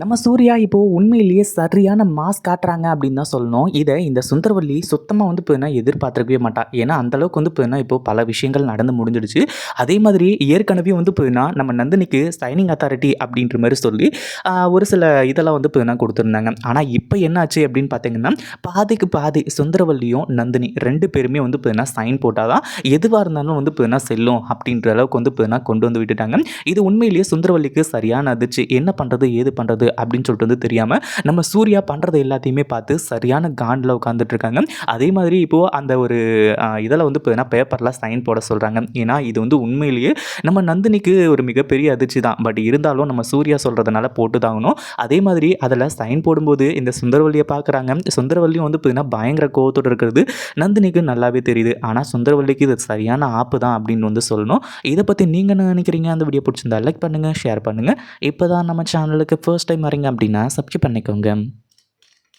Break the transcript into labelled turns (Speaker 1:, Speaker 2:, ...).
Speaker 1: நம்ம சூர்யா இப்போது உண்மையிலேயே சரியான மாஸ் காட்டுறாங்க அப்படின்னு தான் சொல்லணும். இதை இந்த சுந்தரவல்லி சுத்தமாக வந்து இப்போ எதிர்பார்த்துருக்கவே மாட்டா. ஏன்னா அந்தளவுக்கு வந்து இப்போ இப்போது பல விஷயங்கள் நடந்து முடிஞ்சிடுச்சு. அதே மாதிரி ஏற்கனவே வந்து இப்போ நம்ம நந்தினிக்கு சைனிங் அத்தாரிட்டி அப்படின்ற மாதிரி சொல்லி ஒரு சில இதெல்லாம் வந்து இப்போ கொடுத்துருந்தாங்க. ஆனால் இப்போ என்னாச்சு அப்படின்னு பார்த்தீங்கன்னா பாதிக்கு பாதி சுந்தரவல்லியும் நந்தினி ரெண்டு பேருமே வந்து இப்போ சைன் போட்டால் தான் எதுவாக இருந்தாலும் வந்து இப்போ செல்லும் அப்படின்ற அளவுக்கு வந்து இப்போ கொண்டு வந்து விட்டுட்டாங்க. இது உண்மையிலேயே சுந்தரவல்லிக்கு சரியான அதிர்ச்சி. என்ன பண்ணுறது ஏது பண்ணுறது அப்படின்னு சொல்லிட்டு வந்து தெரியாமல் நம்ம சூர்யா பண்ணுறது எல்லாத்தையுமே பார்த்து சரியான காண்டில் உட்காந்துட்டு இருக்காங்க. அதே மாதிரி இப்போது அந்த ஒரு இதில் வந்து இப்போ பேப்பரில் சைன் போட சொல்கிறாங்க ஏன்னா இது வந்து உண்மையிலேயே நம்ம நந்தினிக்கு ஒரு மிகப்பெரிய அதிர்ச்சி தான். பட் இருந்தாலும் நம்ம சூர்யா சொல்கிறதுனால போட்டு தாங்கணும் அதே மாதிரி அதில் சைன் போடும்போது இந்த சுந்தரவல்லியை பார்க்குறாங்க. சுந்தரவல்லியும் வந்து பார்த்தீங்கன்னா பயங்கர கோவத்தோடு இருக்கிறது. நந்தினிக்கு நல்லாவே தெரியுது. ஆனால் சுந்தரவல்லிக்கு இது சரியான ஆப்பு தான் அப்படின்னு வந்து சொல்லணும். இதை பற்றி நீங்கள் என்ன நினைக்கிறீங்க? அந்த வீடியோ பிடிச்சிருந்தா லைக் பண்ணுங்கள் ஷேர் பண்ணுங்கள் இப்போ தான் நம்ம சேனலுக்கு ஃபர்ஸ்ட் டைம் வரீங்க அப்படின்னா சப்ஸ்கிரைப் பண்ணிக்கோங்க.